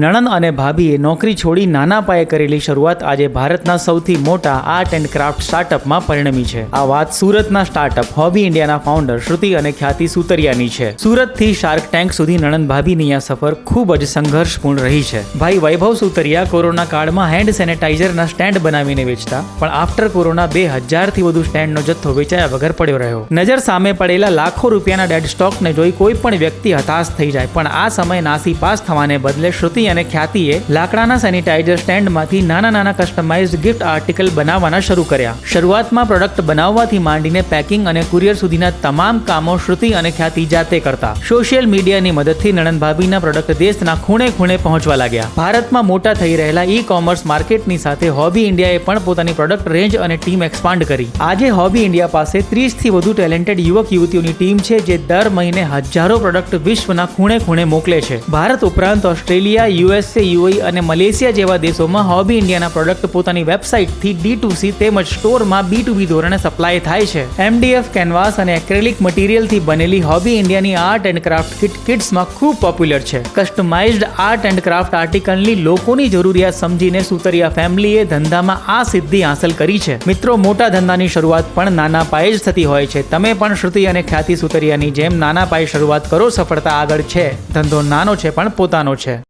નણંદ અને ભાભીએ નોકરી છોડી નાના પાયે કરેલી શરૂઆત આજે ભારતના સૌથી મોટા આર્ટ એન્ડ ક્રાફ્ટ સ્ટાર્ટઅપમાં પરિણમી છે. આ વાત સુરતના સ્ટાર્ટઅપ હોબી ઇન્ડિયાના ફાઉન્ડર શ્રુતિ અને ખ્યાતિ સુતરિયાની છે. સુરતથી શાર્ક ટેન્ક સુધી નણંદ ભાભીની આ સફર ખૂબ જ સંઘર્ષપૂર્ણ રહી છે. ભાઈ વૈભવ સુતરિયા કોરોના કાળમાં હેન્ડ સેનેટાઇઝરના સ્ટેન્ડ બનાવીને વેચતા, પણ આફ્ટર કોરોના બે હજારથી વધુ સ્ટેન્ડનો જથ્થો વેચાયા વગર પડ્યો રહ્યો. નજર સામે પડેલા લાખો રૂપિયાના ડેડ સ્ટોકને જોઈ કોઈ પણ વ્યક્તિ હતાશ થઈ જાય, પણ આ સમય નાસી પાસ થવાને બદલે શ્રુતિ અને ખ્યાતિએ લાકડાના સેનિટાઇઝર સ્ટેન્ડમાંથી નાના નાના કસ્ટમાઇઝડ ગિફ્ટ આર્ટિકલ બનાવવાના શરૂ કર્યા. શરૂઆતમાં પ્રોડક્ટ બનાવવાથી માંડીને પેકિંગ અને કુરિયર સુધીના તમામ કામો શ્રુતિ અને ખ્યાતિ જાતે કરતા. સોશિયલ મીડિયાની મદદથી નણંદ પ્રોડક્ટ દેશના ખૂણે ખૂણે પહોંચવા લાગ્યા. ભારતમાં મોટા થઈ રહેલા ઈ કોમર્સ માર્કેટની સાથે હોબી ઇન્ડિયાએ પણ પોતાની પ્રોડક્ટ રેન્જ અને ટીમ એક્સપાન્ડ કરી. આજે હોબી ઇન્ડિયા પાસે ત્રીસથી વધુ ટેલેન્ટેડ યુવક યુવતીઓની ટીમ છે, જે દર મહિને હજારો પ્રોડક્ટ વિશ્વના ખૂણે ખૂણે મોકલે છે. ભારત ઉપરાંત ઓસ્ટ્રેલિયા યુએસએ યુએઈ અને મલેશિયા જેવા દેશોમાં હોબી ઇન્ડિયાના પ્રોડક્ટ પોતાની વેબસાઇટથી ડી ટુ સી તેમજ સ્ટોરમાં બી ટુ બી ધોરણે સપ્લાય થાય છે. એમડીએફ કેનવાસ અને એક્રેલિક મટીરિયલથી બનેલી હોબી ઇન્ડિયાની આર્ટ એન્ડ ક્રાફ્ટ કિટ કિટ્સમાં ખૂબ પોપ્યુલર છે. કસ્ટમાઇઝ્ડ આર્ટ એન્ડ ક્રાફ્ટ આર્ટિકલની લોકોની જરૂરિયાત સમજીને સુતરિયા ફેમિલીએ ધંધામાં આ સિદ્ધિ હાંસલ કરી છે. મિત્રો, મોટા ધંધાની શરૂઆત પણ નાના પાયે જ થતી હોય છે. તમે પણ શ્રુતિ અને ખ્યાતિ સુતરિયાની જેમ નાના પાયે શરૂઆત કરો, સફળતા આગળ છે. ધંધો નાનો છે, પણ પોતાનો છે.